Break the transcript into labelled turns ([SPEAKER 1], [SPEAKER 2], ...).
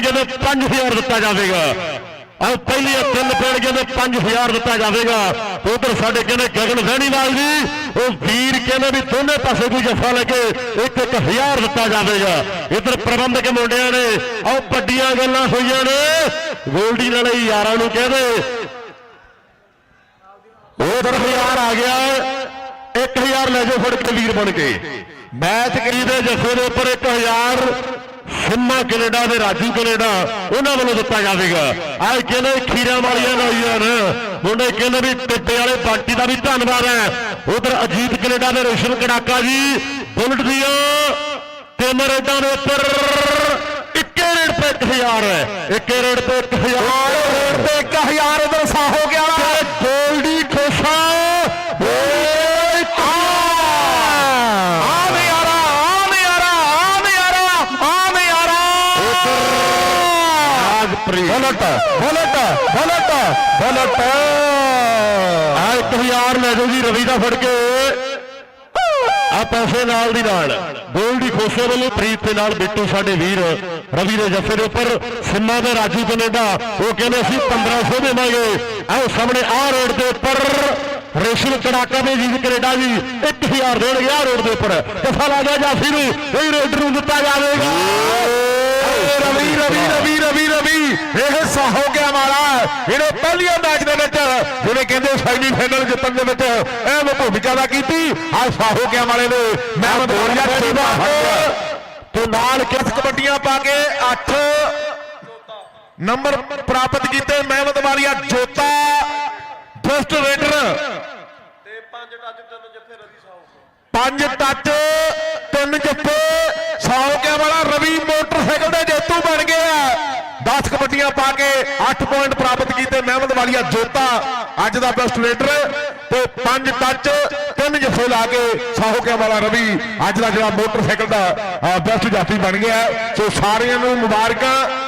[SPEAKER 1] ਪੈਣਗੇ ਤੇ 5000 ਦਿੱਤਾ ਜਾਵੇਗਾ, ਆਹ ਪਹਿਲੀ ਤਿੰਨ ਪੈਣਗੇ ਤੇ 5000 ਦਿੱਤਾ ਜਾਵੇਗਾ, ਉਧਰ ਸਾਡੇ ਕਹਿੰਦੇ ਗਗਨ ਵਹਿਣੀਵਾਲ ਜੀ, ਉਹ ਵੀਰ ਕਹਿੰਦੇ ਵੀ ਦੋਨੇ ਪਾਸੇ ਕੋਈ ਜੱਫਾ ਲੱਗੇ ਇੱਕ ਇੱਕ ਹਜ਼ਾਰ ਦਿੱਤਾ ਜਾਵੇਗਾ। ਇਧਰ ਪ੍ਰਬੰਧਕ ਮੁੰਡਿਆਂ ਨੇ, ਆਹ ਵੱਡੀਆਂ ਗੱਲਾਂ ਹੋਈਆਂ ਨੇ ਗੋਲਡੀ ਨਾਲੇ ਯਾਰਾਂ ਨੂੰ ਕਹਿੰਦੇ ਉਧਰ ਹਜ਼ਾਰ ਆ ਗਿਆ 1000 ਲੈ ਜਾਓ ਫੜ ਕੇ ਵੀਰ ਬਣ ਕੇ। ਮੈਚ ਕਰੀ ਦੇ ਜੱਫੇ ਦੇ ਉੱਪਰ 1000 ਸਿੰਮਾ ਕੈਨੇਡਾ ਦੇ ਰਾਜੂ ਕੈਨੇਡਾ, ਉਹਨਾਂ ਵੱਲੋਂ ਦਿੱਤਾ ਜਾਵੇਗਾ। ਆਹ ਕਹਿੰਦੇ ਖੀਰਾਂ ਵਾਲੀਆਂ ਲਾਈਆਂ ਨੇ ਮੁੰਡੇ ਕਹਿੰਦੇ ਵੀ ਟਿੱਪੇ ਵਾਲੇ ਪਾਰਟੀ ਦਾ ਵੀ ਧੰਨਵਾਦ ਹੈ। ਉਧਰ ਅਜੀਤ ਕੈਨੇਡਾ ਦੇ ਰੋਸ਼ਨ ਕੜਾਕਾ ਜੀ, ਬੁਲਟ ਦੀਆਂ ਤਿੰਨ ਰੇਡਾਂ ਦੇ ਉੱਪਰ ਇੱਕੇ ਰੇਡ ਤੇ 1000 ਹੈ। ਇੱਕੇ ਰੇਡ ਤੇ 1000
[SPEAKER 2] ਰੋਡ ਤੇ 1000 ਉਧਰ ਸਾਹੋ ਗਿਆ।
[SPEAKER 1] Rajpreet
[SPEAKER 2] bullet bullet bullet bullet.
[SPEAKER 1] ਆ 1000 ਲੈ ਜਾਓ ਜੀ, ਰਵੀ ਦਾ ਫੜ ਕੇ। ਆ ਪੈਸੇ ਨਾਲ ਦੀ ਨਾਲ। ਗੋਲਡੀ ਖੋਸੇ ਵੱਲੋਂ ਪ੍ਰੀਤ ਦੇ ਨਾਲ ਬਿੱਟੂ, ਸਾਡੇ ਵੀਰ, ਰਵੀ ਦੇ ਜੱਫੇ ਦੇ ਉੱਪਰ ਸਿੰਮਾ ਦੇ ਰਾਜੂ ਕੈਨੇਡਾ। ਉਹ ਕਹਿੰਦੇ ਅਸੀਂ 1500 ਦੇਵਾਂਗੇ। ਆਹ ਸਾਹਮਣੇ ਆਹ ਰੋਡ ਦੇ ਉੱਪਰ। ਰੇਸ਼ਮ ਕੜਾਕਾ ਦੇ ਜੀ ਕੈਨੇਡਾ ਜੀ 1000 ਦੇਣਗੇ ਆਹ ਰੋਡ ਦੇ ਉੱਪਰ। ਕਫਾ ਲਾ ਗਿਆ ਜਾਫੀ ਨੂੰ? ਇਹ ਰੇਡਰ ਨੂੰ ਦਿੱਤਾ ਜਾਵੇਗਾ।
[SPEAKER 2] ਰਵੀ ਰਵੀ ਰਵੀ ਰਵੀ ਰਵੀ। ਇਹ ਸਾਹੋ ਗਿਆ ਮਾਰਾ ਇਹਨੇ ਪਹਿਲੀਆਂ ਮੈਚ ਦੇ ਵਿੱਚ ਜਿਵੇਂ ਕਹਿੰਦੇ ਸੈਮੀ ਫਾਈਨਲ ਜਿੱਤਣ ਦੇ ਵਿੱਚ ਅਹਿਮ ਭੂਮਿਕਾ ਦਾ ਕੀਤੀ। ਆ ਸਾਹੋ ਗਿਆ ਵਾਲੇ ਨੇ ਮੈਂ ਬੋਲਿਆ ਛੇਵਾ ਤੇ ਨਾਲ ਕਿਸ ਕਬੱਡੀਆਂ ਪਾ ਕੇ 8 ਨੰਬਰ ਪ੍ਰਾਪਤ ਕੀਤੇ। Mehmad Walia Jota first raider.
[SPEAKER 3] ਤੇ ਪੰਜ ਟੱਚ ਤਿੰਨ ਜੱਫੇ ਰਵੀ ਸਾਹੂ
[SPEAKER 2] ਪੰਜ ਟੱਚ ਤਿੰਨ ਜੱਫੇ ਸੌ ਕੇ ਵਾਲਾ ਰਵੀ ਮੋਟਰਸਾਈਕਲ ਦੇ ਜੇਤੂ ਬਣ ਗਿਆ 10 ਪਾ ਕੇ 8 ਪੁਆਇੰਟ ਪ੍ਰਾਪਤ ਕੀਤੇ ਮਹਿਮਦ ਵਾਲੀਆ ਜੋਤਾ, ਅੱਜ ਦਾ ਬੈਸਟ ਰੇਡਰ ਤੇ ਪੰਜ ਟੱਚ ਤਿੰਨ ਜੱਫੇ ਲਾ ਕੇ ਸਾਹੋਕਿਆ ਵਾਲਾ ਰਵੀ, ਅੱਜ ਦਾ ਜਿਹੜਾ ਮੋਟਰਸਾਈਕਲ ਦਾ ਬੈਸਟ ਜਾਫੀ ਬਣ ਗਿਆ ਸੋ ਸਾਰਿਆਂ ਨੂੰ ਮੁਬਾਰਕਾਂ।